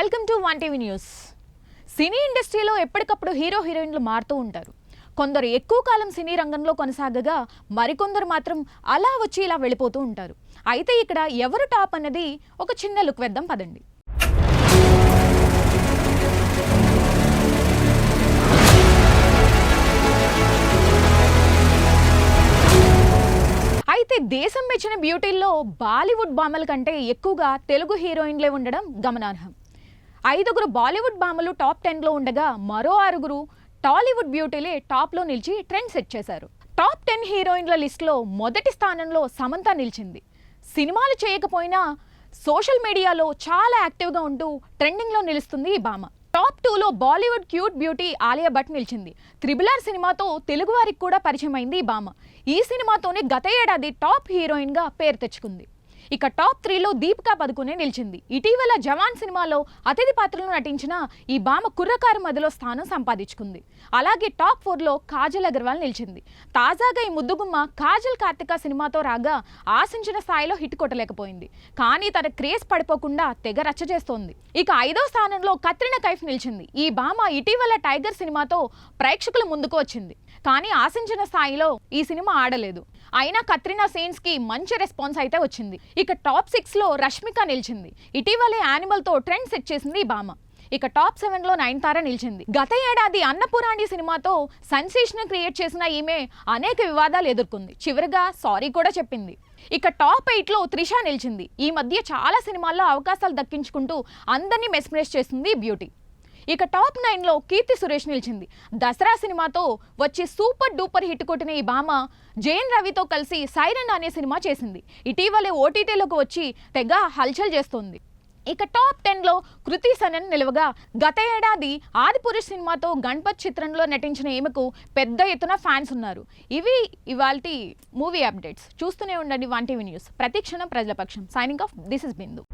Welcome one TV news. Cine ఇండస్ట్రీలో ఎప్పటికప్పుడు hero హీరోయిన్లు మారుతూ ఉంటారు. కొందరు ఎక్కువ కాలం సినీ రంగంలో కొనసాగగా మరికొందరు మాత్రం అలా వచ్చి ఇలా వెళ్ళిపోతూ ఉంటారు. అయితే ఇక్కడ ఎవరు టాప్ అన్నది ఒక చిన్న లుక్ వేద్దాం పదండి. అయితే దేశం మెచ్చిన బ్యూటీల్లో బాలీవుడ్ బామల కంటే ఎక్కువగా తెలుగు హీరోయిన్లే ఉండడం గమనార్హం. ఐదుగురు బాలీవుడ్ భామలు టాప్ టెన్లో ఉండగా మరో ఆరుగురు టాలీవుడ్ బ్యూటీలే టాప్లో నిలిచి ట్రెండ్ సెట్ చేశారు. టాప్ టెన్ హీరోయిన్ల లిస్టులో మొదటి స్థానంలో సమంత నిలిచింది. సినిమాలు చేయకపోయినా సోషల్ మీడియాలో చాలా యాక్టివ్గా ఉంటూ ట్రెండింగ్లో నిలుస్తుంది ఈ భామ టాప్ టూలో Bollywood cute beauty Alia Bhatt నిలిచింది. త్రిబులార్ ఆర్ సినిమాతో తెలుగువారికి కూడా పరిచయం అయింది ఈ భామ ఈ సినిమాతోనే గత ఏడాది టాప్ హీరోయిన్గా పేరు తెచ్చుకుంది. ఇక టాప్ త్రీలో దీపికా పదుకునే నిలిచింది. ఇటీవల జవాన్ సినిమాలో అతిథి పాత్రలో నటించిన ఈ భామ కుర్రకారు మధ్యలో స్థానం సంపాదించుకుంది. అలాగే టాప్ ఫోర్లో కాజల్ అగర్వాల్ నిలిచింది. తాజాగా ఈ ముద్దుగుమ్మ కాజల్ కార్తిక సినిమాతో రాగా ఆశించిన స్థాయిలో హిట్ కొట్టలేకపోయింది. కానీ తన క్రేజ్ పడిపోకుండా తెగ రచ్చ చేస్తోంది. ఇక ఐదో స్థానంలో కత్రినా కైఫ్ నిలిచింది. ఈ భామ ఇటీవల టైగర్ సినిమాతో ప్రేక్షకుల ముందుకు వచ్చింది. కానీ ఆశించిన స్థాయిలో ఈ సినిమా ఆడలేదు. అయినా కత్రినా సీన్స్కి మంచి రెస్పాన్స్ అయితే వచ్చింది. ఇక టాప్ సిక్స్లో రష్మిక నిలిచింది. ఇటీవలే యానిమల్తో ట్రెండ్ సెట్ చేసింది భామ. ఇక టాప్ సెవెన్లో నయనతార నిలిచింది. గత ఏడాది అన్నపూరాణి సినిమాతో సెన్సేషన్ క్రియేట్ చేసిన ఈమె అనేక వివాదాలు ఎదుర్కొంది. చివరిగా సారీ కూడా చెప్పింది. ఇక టాప్ ఎయిట్లో త్రిష నిలిచింది. ఈ మధ్య చాలా సినిమాల్లో అవకాశాలు దక్కించుకుంటూ అందరినీ మెస్మరైజ్ చేస్తుంది బ్యూటీ. ఇక టాప్ నైన్లో కీర్తి సురేష్ నిలిచింది. దసరా సినిమాతో వచ్చి సూపర్ డూపర్ హిట్ కొట్టిన ఈ భామ జయన్ రవితో కలిసి సైరన్ అనే సినిమా చేసింది. ఇటీవలే ఓటీటీలోకి వచ్చి తెగ హల్చల్ చేస్తోంది. ఇక టాప్ టెన్లో కృతి సనన్ నిలవగా గత ఏడాది ఆదిపురుష్ సినిమాతో గణపత్ చిత్రంలో నటించిన ఈమెకు పెద్ద ఎత్తున ఫ్యాన్స్ ఉన్నారు. ఇవి ఇవాళ మూవీ అప్డేట్స్. చూస్తూనే ఉండండి వన్ టీవీ న్యూస్. ప్రతిక్షణం ప్రజల పక్షం. Signing off this is Bindu